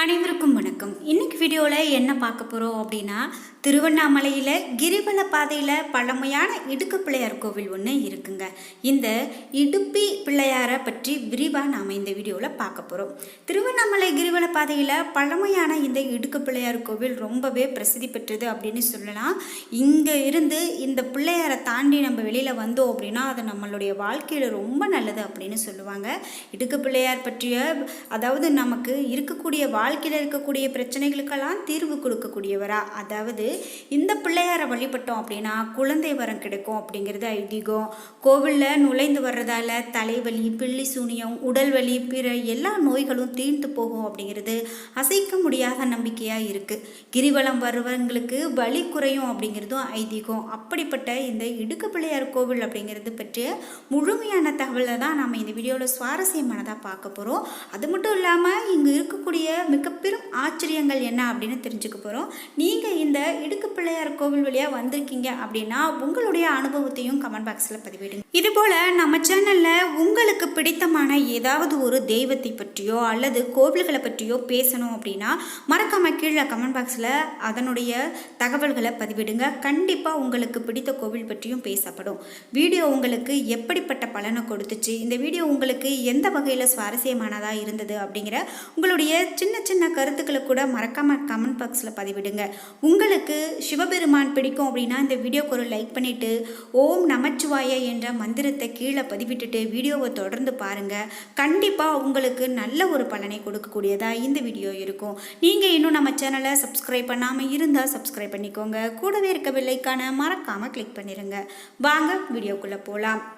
அனைவருக்கும் வணக்கம். இன்னைக்கு வீடியோவில் என்ன பார்க்க போகிறோம் அப்படின்னா திருவண்ணாமலையில் கிரிவல பாதையில் பழமையான இடுக்கு பிள்ளையார் கோவில் ஒன்று இருக்குங்க. இந்த இடுப்பி பிள்ளையாரை பற்றி விரிவாக நாம் இந்த வீடியோவில் பார்க்க போகிறோம் திருவண்ணாமலை கிரிவல பாதையில் பழமையான இந்த இடுக்கு பிள்ளையார் கோவில் ரொம்பவே பிரசித்தி பெற்றது அப்படின்னு சொல்லலாம். இங்கே இருந்து இந்த பிள்ளையாரை தாண்டி நம்ம வெளியில் வந்தோம் அப்படின்னா அது நம்மளுடைய வாழ்க்கையில் ரொம்ப நல்லது அப்படின்னு சொல்லுவாங்க. இடுக்கு பிள்ளையார் பற்றிய அதாவது நமக்கு இருக்கக்கூடிய வாழ்க்கையில் இருக்கக்கூடிய பிரச்சனைகளுக்கெல்லாம் தீர்வு கொடுக்கக்கூடியவரா? அதாவது இந்த பிள்ளையாரை வழிபட்டோம் அப்படின்னா குழந்தை வரம் கிடைக்கும் அப்படிங்கிறது ஐதீகம். கோவிலில் நுழைந்து வர்றதால தலைவலி பில்லி சூனியம் உடல் வலி பிற எல்லா நோய்களும் தீர்ந்து போகும் அப்படிங்கிறது அசைக்க முடியாத நம்பிக்கையாக இருக்குது கிரிவலம் வருவங்களுக்கு வலி குறையும் அப்படிங்கிறதும் ஐதீகம். அப்படிப்பட்ட இந்த இடுக்கு பிள்ளையார் கோவில் அப்படிங்கிறது பற்றிய முழுமையான தகவலை தான் நம்ம இந்த வீடியோவில் சுவாரஸ்யமானதாக பார்க்க போகிறோம் அது மட்டும் இல்லாமல் இங்கே இருக்க மிக பெரும் ஆச்சரியங்கள் என்ன அப்படின்னு தெரிஞ்சுக்க போகிறோம் நீங்கள் இந்த இடுக்கு பிள்ளையார் கோவில் வழியாக வந்திருக்கீங்க அப்படின்னா உங்களுடைய அனுபவத்தையும் கமெண்ட் பாக்ஸில் பதிவிடுங்க. இதுபோல் நம்ம சேனலில் உங்களுக்கு பிடித்தமான ஏதாவது ஒரு தெய்வத்தை பற்றியோ அல்லது கோவில்களை பற்றியோ பேசணும் அப்படின்னா மறக்காமல் கீழே கமெண்ட் பாக்ஸில் அதனுடைய தகவல்களை பதிவிடுங்க. கண்டிப்பாக உங்களுக்கு பிடித்த கோவில் பற்றியும் பேசப்படும். வீடியோ உங்களுக்கு எப்படிப்பட்ட பலனை கொடுத்துச்சு இந்த வீடியோ உங்களுக்கு எந்த வகையில் சுவாரஸ்யமானதாக இருந்தது அப்படிங்கிற உங்களுடைய சின்ன சின்ன கருத்து கூட மறக்காமல் கமெண்ட் பாக்ஸில் பதிவிடுங்க. உங்களுக்கு சிவபெருமான் பிடிக்கும் அப்படின்னா இந்த வீடியோக்கு ஒரு லைக் பண்ணிவிட்டு ஓம் நமச்சிவாய என்ற மந்திரத்தை கீழே பதிவிட்டுட்டு வீடியோவை தொடர்ந்து பாருங்கள் கண்டிப்பாக உங்களுக்கு நல்ல ஒரு பலனை கொடுக்கக்கூடியதாக இந்த வீடியோ இருக்கும். நீங்கள் இன்னும் நம்ம சேனலை சப்ஸ்கிரைப் பண்ணாமல் இருந்தால் சப்ஸ்கிரைப் பண்ணிக்கோங்க. கூடவே இருக்க வில்லைக்கான மறக்காமல் கிளிக் பண்ணிடுங்க வாங்க வீடியோக்குள்ளே போகலாம்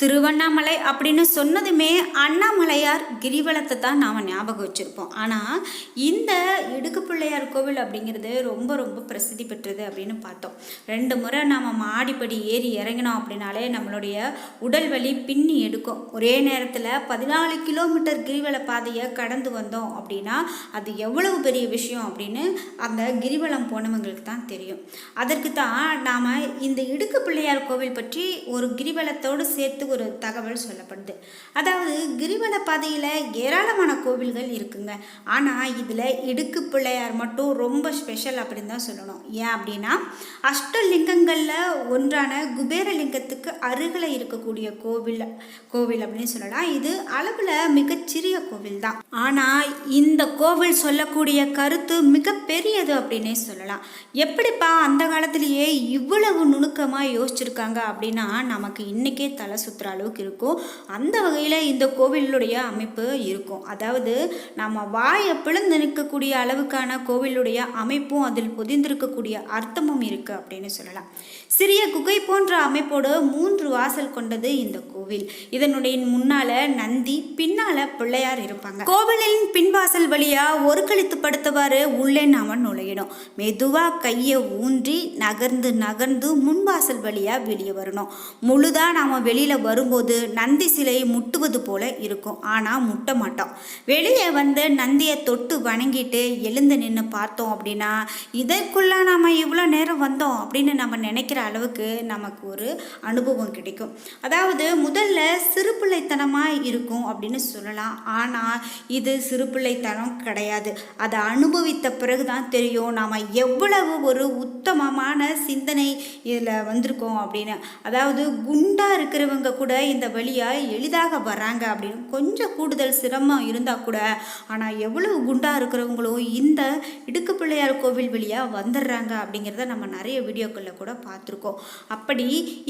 திருவண்ணாமலை அப்படின்னு சொன்னதுமே அண்ணாமலையார் கிரிவலத்தை தான் நாம் ஞாபகம் வச்சுருப்போம். ஆனால் இந்த இடுக்கு பிள்ளையார் கோவில் அப்படிங்கிறது ரொம்ப ரொம்ப பிரசித்தி பெற்றது அப்படின்னு பார்த்தோம். ரெண்டு முறை நாம் மாடிப்படி ஏறி இறங்கினோம் அப்படின்னாலே நம்மளுடைய உடல் வலி பின்னி எடுக்கும். ஒரே நேரத்தில் பதினாலு கிலோமீட்டர் கிரிவல பாதையை கடந்து வந்தோம் அப்படின்னா அது எவ்வளவு பெரிய விஷயம் அப்படின்னு அந்த கிரிவலம் போனவங்களுக்கு தான் தெரியும். அதற்கு தான் நாம் இந்த இடுக்கு பிள்ளையார் கோவில் பற்றி ஒரு கிரிவலத்தோடு சேர்த்து ஒரு தகவல் சொல்லப்படுது. அதாவது கிரிவல பாதையில் ஏராளமான கோவில்கள் இருக்குங்க. ஆனால் இதில் இடுக்கு பிள்ளையார் மட்டும் ரொம்ப ஸ்பெஷல் அப்படின்னு தான் சொல்லணும். ஏன் அப்படின்னா அஷ்டலிங்கங்களில் ஒன்றான குபேரலிங்கத்துக்கு அருகில் இருக்கக்கூடிய கோவில் கோவில் அப்படின்னு சொல்லலாம். இது அளவில் மிகச்சிறிய கோவில் தான். ஆனால் இந்த கோவில் சொல்லக்கூடிய கருத்து மிகப்பெரியது அப்படின்னே சொல்லலாம். எப்படிப்பா அந்த காலத்திலேயே இவ்வளவு நுணுக்கமாக யோசிச்சிருக்காங்க அப்படின்னா நமக்கு இன்றைக்கே தலை சுற்றுற அளவுக்கு இருக்கும். அந்த வகையில் இந்த கோவிலுடைய அமைப்பு இருக்கும். அதாவது நம்ம வாயை பிளந்து நிற்கக்கூடிய அளவுக்கான கோவிலுடைய அமைப்பும் அதில் பொதிந்திருக்கக்கூடிய அர்த்தமும் இருக்குது அப்படின்னு சொல்லலாம். சிறிய குகை போன்ற அமைப்போடு மூன்று வாசல் கொண்டது இந்த கோவில். இதனுடைய முன்னால நந்தி பின்னால பிள்ளையார் இருப்பாங்க. கோவிலின் பின்வாசல் வழியா ஒரு கழித்து படுத்தவாறு உள்ளே நாம நுழையணும். மெதுவா கையை ஊன்றி நகர்ந்து நகர்ந்து முன்வாசல் வழியா வெளியே வரணும். முழுதா நாம வெளியில வரும்போது நந்தி சிலை முட்டுவது போல இருக்கும். ஆனா முட்ட மாட்டோம். வெளியே வந்து நந்தியை தொட்டு வணங்கிட்டு எழுந்து நின்று பார்த்தோம் அப்படின்னா இதற்குள்ள நாம இவ்வளோ நேரம் வந்தோம் அப்படின்னு நம்ம நினைக்கிற அளவுக்கு நமக்கு ஒரு அனுபவம் கிடைக்கும். அதாவது முதல்ல சிறுபிள்ளைத்தனமாக இருக்கும் அப்படின்னு சொல்லலாம். ஆனால் இது சிறுபிள்ளைத்தனம் கிடையாது. அதை அனுபவித்த பிறகு தான் தெரியும். நாம் எவ்வளவு ஒரு உத்தமமான சிந்தனை இதில் வந்திருக்கோம் அப்படின்னு. அதாவது குண்டாக இருக்கிறவங்க கூட இந்த வழியாக எளிதாக வராங்க அப்படின்னு. கொஞ்சம் கூடுதல் சிரமம் இருந்தால் கூட ஆனால் எவ்வளவு குண்டாக இருக்கிறவங்களும் இந்த இடுக்கு பிள்ளையார் கோவில் வழியாக வந்துடுறாங்க அப்படிங்கிறத நம்ம நிறைய வீடியோக்களில் கூட பார்த்துருக்கோம் அப்படி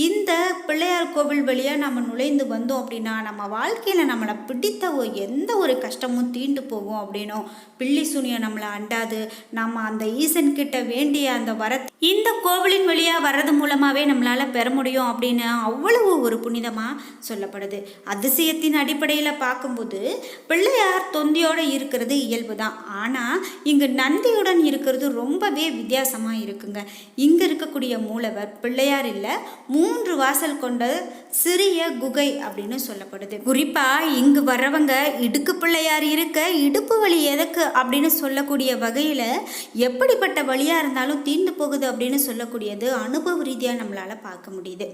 இந்த பிள்ளையார் கோவில் வழியாக நம்ம நுழைந்து வந்தோம் அப்படின்னா நம்ம வாழ்க்கையில் நம்மளை பிடித்த ஒரு எந்த ஒரு கஷ்டமும் தீண்டு போகும் அப்படின்னும் பில்லி சூனியம் நம்மளை அண்டாது. நம்ம அந்த ஈசன் கிட்ட வேண்டிய அந்த வர இந்த கோவிலின் வழியாக வர்றது மூலமாகவே நம்மளால் பெற முடியும் அப்படின்னு அவ்வளவு ஒரு புனிதமாக சொல்லப்படுது. அதிசயத்தின் அடிப்படையில் பார்க்கும்போது பிள்ளையார் தொந்தியோடு இருக்கிறது இயல்பு தான் ஆனால் இங்கு நந்தியுடன் இருக்கிறது ரொம்பவே வித்தியாசமாக இருக்குங்க. இங்கே இருக்கக்கூடிய மூலவர் பிள்ளையார் இல்லை மூன்று வாசல் கொண்ட சிறிய குகை அப்படின்னு சொல்லப்படுது. குறிப்பாக இங்கு வர்றவங்க இடுக்கு பிள்ளையார் இருக்க இடுப்பு வலி எதுக்கு அப்படின்னு சொல்லக்கூடிய வகையில் எப்படிப்பட்ட வழியாக இருந்தாலும் தீர்ந்து போகுது அப்படின்னு சொல்லக்கூடியது அனுபவ ரீதியாக நம்மளால் பார்க்க முடியுது.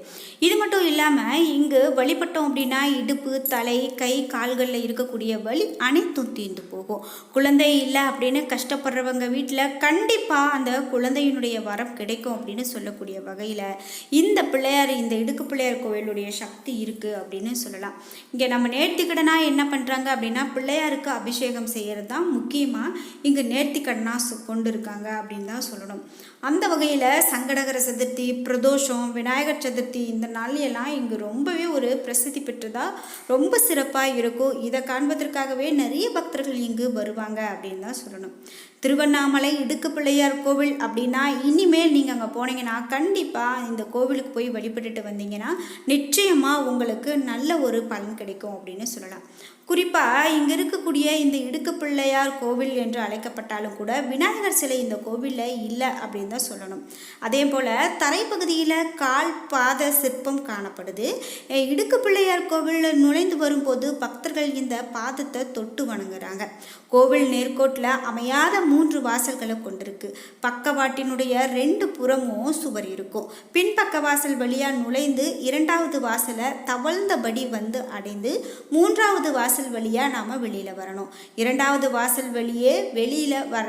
இது மட்டும் இல்லாமல் இங்கு வழிபட்டோம் அப்படின்னா இடுப்பு தலை கை கால்களில் இருக்கக்கூடிய வலி அனைத்தும் தீர்ந்து போகும். குழந்தை இல்லை அப்படின்னு கஷ்டப்படுறவங்க வீட்டில் கண்டிப்பாக அந்த குழந்தையினுடைய வரம் கிடைக்கும் அப்படின்னு சொல்லக்கூடிய வகை வகையில் இந்த பிள்ளையார் இந்த இடுக்கு பிள்ளையார் கோவிலுடைய சக்தி இருக்குது அப்படின்னு சொல்லலாம். இங்கே நம்ம நேர்த்திக்கடனாக என்ன பண்ணுறாங்க அப்படின்னா பிள்ளையாருக்கு அபிஷேகம் செய்கிறது தான் முக்கியமாக இங்கே நேர்த்திக்கடனாக கொண்டு இருக்காங்க அப்படின்னு தான் சொல்லணும். அந்த வகையில் சங்கடகர சதுர்த்தி பிரதோஷம் விநாயகர் சதுர்த்தி இந்த நாள்லையெல்லாம் இங்கே ரொம்பவே ஒரு பிரசித்தி பெற்றதாக ரொம்ப சிறப்பாக இருக்கும். இதை காண்பதற்காகவே நிறைய பக்தர்கள் இங்கு வருவாங்க அப்படின்னு தான் சொல்லணும். திருவண்ணாமலை இடுக்கு பிள்ளையார் கோவில் அப்படின்னா இனிமேல் நீங்கள் அங்கே போனீங்கன்னா கண்டிப்பாக இந்த கோவிலுக்கு போய் வழிபட்டுட்டு வந்தீங்கன்னா நிச்சயமாக உங்களுக்கு நல்ல ஒரு பலன் கிடைக்கும் அப்படின்னு சொல்லலாம். குறிப்பாக இங்கே இருக்கக்கூடிய இந்த இடுக்கு பிள்ளையார் கோவில் என்று அழைக்கப்பட்டாலும் கூட விநாயகர் சிலை இந்த கோவிலில் இல்லை அப்படின்னு தான் சொல்லணும். அதே போல் தரைப்பகுதியில் கால் பாத சிற்பம் காணப்படுது. இடுக்கு பிள்ளையார் கோவிலில் நுழைந்து வரும்போது பக்தர்கள் இந்த பாதத்தை தொட்டு வணங்குறாங்க. கோவில் நேர்கோட்டில் அமையாத மூன்று வாசல்களை கொண்டிருக்கு. பக்கவாட்டினுடைய ரெண்டு புறமும் சுவர் இருக்கும். பின்பக்க வாசல் வழியாக நுழைந்து இரண்டாவது வாசலை தவழ்ந்தபடி வந்து அடைந்து மூன்றாவது வாசல் வாசல் வழியாக நாம் வெளியில் வரணும். இரண்டாவது வாசல் வழியே வெளியில் வர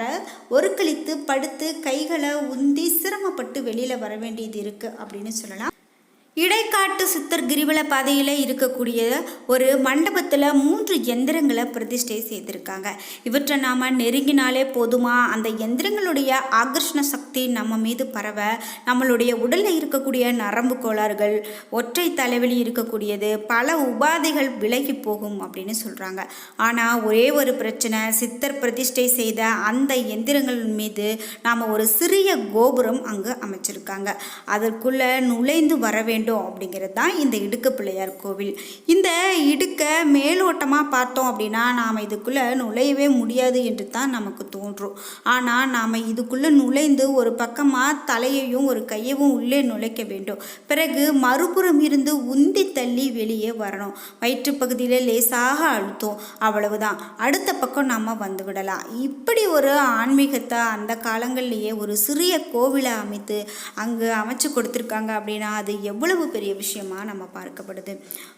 ஒரு கழித்து படுத்து கைகளை உந்தி சிரமப்பட்டு வெளியில் வர வேண்டியது இருக்குது அப்படின்னு சொல்லலாம். இடைக்காட்டு சித்தர் கிரிவல பாதையில் இருக்கக்கூடிய ஒரு மண்டபத்தில் மூன்று எந்திரங்களை பிரதிஷ்டை செய்திருக்காங்க. இவற்றை நாம் நெருங்கினாலே போதுமா? அந்த எந்திரங்களுடைய ஆகர்ஷண சக்தி நம்ம மீது பரவ நம்மளுடைய உடலில் இருக்கக்கூடிய நரம்பு கோளாறுகள் ஒற்றை தலைவலி இருக்கக்கூடியது பல உபாதைகள் விலகி போகும் அப்படின்னு சொல்கிறாங்க ஆனால் ஒரே ஒரு பிரச்சனை சித்தர் பிரதிஷ்டை செய்த அந்த எந்திரங்கள் மீது நாம் ஒரு சிறிய கோபுரம் அங்கு அமைச்சிருக்காங்க. அதற்குள்ளே நுழைந்து வர வேண்டும். அப்படிங்கிறது தான் இந்த இடுக்கு பிள்ளையார் கோவில். இந்த இடுக்க மேலோட்டமாக பார்த்தோம் அப்படின்னா நாம் இதுக்குள்ளே நுழையவே முடியாது என்று தான் நமக்கு தோன்றும். ஆனால் நாம் இதுக்குள்ளே நுழைந்து ஒரு பக்கமாக தலையையும் ஒரு கையவும் உள்ளே நுழைக்க வேண்டும். பிறகு மறுபுறம் இருந்து உந்தி தள்ளி வெளியே வரணும். வயிற்றுப்பகுதியில் லேசாக அழுத்தம். அவ்வளவுதான். அடுத்த பக்கம் நம்ம வந்து விடலாம். இப்படி ஒரு ஆன்மீகத்தை அந்த காலங்கள்லேயே ஒரு சிறிய கோவிலை அமைத்து அங்கு அமைச்சு கொடுத்துருக்காங்க அப்படின்னா அது எவ்வளவு பெரிய விஷயமா நம்ம பார்க்கப்படுது.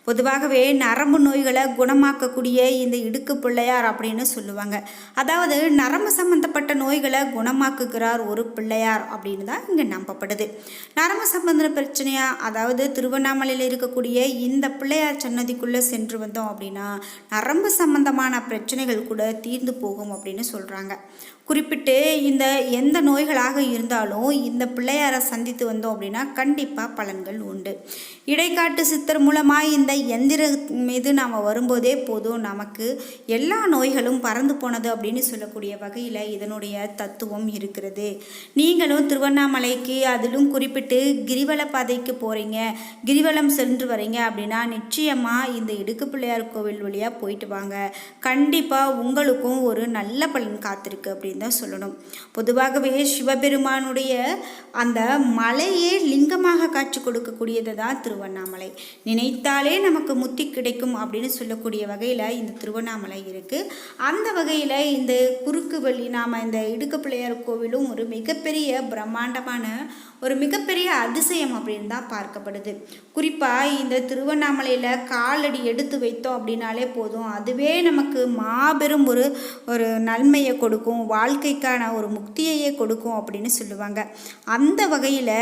பொதுவாகவே நரம்பு நோய்களை குணமாக்கக்கூடிய இந்த இடுக்கு பிள்ளையார் அப்படின்னு சொல்லுவாங்க. அதாவது நரம்பு சம்பந்தப்பட்ட நோய்களை குணமாக்குகிறார் ஒரு பிள்ளையார் அப்படின்னு தான் இங்கே நம்பப்படுது. நரம்பு சம்பந்த பிரச்சனையா அதாவது திருவண்ணாமலையில் இருக்கக்கூடிய இந்த பிள்ளையார் சன்னதிக்குள்ளே சென்று வந்தோம் அப்படின்னா நரம்பு சம்பந்தமான பிரச்சனைகள் கூட தீர்ந்து போகும் அப்படின்னு சொல்கிறாங்க குறிப்பிட்டு இந்த எந்த நோய்களாக இருந்தாலும் இந்த பிள்ளையாரை சந்தித்து வந்தோம் அப்படின்னா கண்டிப்பாக பலன்கள் உண்டு. இடைக்காட்டு சித்தர் மூலமாக இந்த எந்திர மீது நாம் வரும்போதே போதும். நமக்கு எல்லா நோய்களும் பறந்து போனது அப்படின்னு சொல்லக்கூடிய வகையில் இதனுடைய தத்துவம் இருக்கிறது. நீங்களும் திருவண்ணாமலைக்கு அதிலும் குறிப்பிட்டு கிரிவல பாதைக்கு போகிறீங்க கிரிவலம் சென்று வரீங்க அப்படின்னா நிச்சயமாக இந்த இடுக்கு பிள்ளையார் கோவில் வழியாக போயிட்டு வாங்க. கண்டிப்பாக உங்களுக்கும் ஒரு நல்ல பலன் காத்திருக்கு அப்படின்னு தான் சொல்லணும். பொதுவாகவே சிவபெருமானுடைய அந்த மலையே லிங்கமாக காட்சி கொடுக்கக்கூடியது தான் திருவண்ணாமலை. நினைத்தாலே நமக்கு முத்தி கிடைக்கும் அப்படின்னு சொல்லக்கூடிய வகையில் இந்த திருவண்ணாமலை இருக்குது அந்த வகையில் இந்த குறுக்கு வழி நாம் இந்த இடுக்கு பிள்ளையார் கோவிலும் ஒரு மிகப்பெரிய பிரம்மாண்டமான ஒரு மிகப்பெரிய அதிசயம் அப்படின்னு தான் பார்க்கப்படுது. குறிப்பாக இந்த திருவண்ணாமலையில் காலடி எடுத்து வைத்தோம் அப்படின்னாலே போதும். அதுவே நமக்கு மாபெரும் ஒரு ஒரு நன்மையை கொடுக்கும் வாழ்க்கைக்கான ஒரு முக்தியையே கொடுக்கும் அப்படின்னு சொல்லுவாங்க. அந்த வகையில்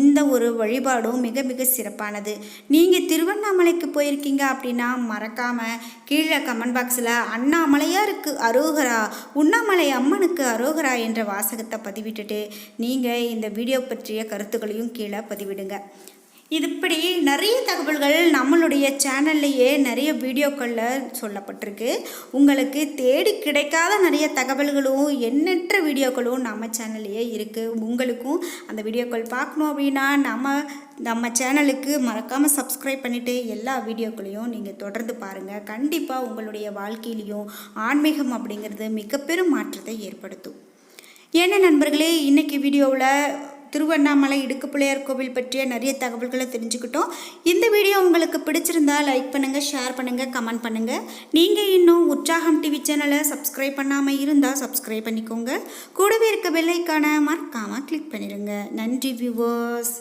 இந்த ஒரு வழிபாடும் மிக மிக சிறப்பானது. நீங்கள் திருவண்ணாமலைக்கு போயிருக்கீங்க அப்படின்னா மறக்காமல் கீழே கமெண்ட் பாக்ஸில் அண்ணாமலையாருக்கு அரோகரா உண்ணாமலை அம்மனுக்கு அரோகரா என்ற வாசகத்தை பதிவிட்டுட்டு நீங்கள் இந்த வீடியோ பற்றிய கருத்துக்களையும் கீழே பதிவிடுங்க. இது இப்படி நிறைய தகவல்கள் நம்மளுடைய சேனல்லையே நிறைய வீடியோக்களில் சொல்லப்பட்டிருக்கு. உங்களுக்கு தேடி கிடைக்காத நிறைய தகவல்களும் எண்ணற்ற வீடியோக்களும் நம்ம சேனல்லையே இருக்குது உங்களுக்கும் அந்த வீடியோக்கள் பார்க்கணும் அப்படின்னா நம்ம நம்ம சேனலுக்கு மறக்காமல் சப்ஸ்கிரைப் பண்ணிவிட்டு எல்லா வீடியோக்களையும் நீங்கள் தொடர்ந்து பாருங்கள் கண்டிப்பாக உங்களுடைய வாழ்க்கையிலையும் ஆன்மீகம் அப்படிங்கிறது மிகப்பெரும் மாற்றத்தை ஏற்படுத்தும். என்ன நண்பர்களே இன்றைக்கி வீடியோவில் திருவண்ணாமலை இடுக்கு பிள்ளையார் கோவில் பற்றிய நிறைய தகவல்களை தெரிஞ்சுக்கிட்டோம். இந்த வீடியோ உங்களுக்கு பிடிச்சிருந்தா லைக் பண்ணுங்கள் ஷேர் பண்ணுங்கள் கமெண்ட் பண்ணுங்கள் நீங்கள் இன்னும் உற்சாகம் டிவி சேனலை சப்ஸ்கிரைப் பண்ணாமல் இருந்தால் சப்ஸ்கிரைப் பண்ணிக்கோங்க. கூடவே இருக்க பெல்லைக்கான மறக்காமல் கிளிக் பண்ணிடுங்க. நன்றி வியூவர்ஸ்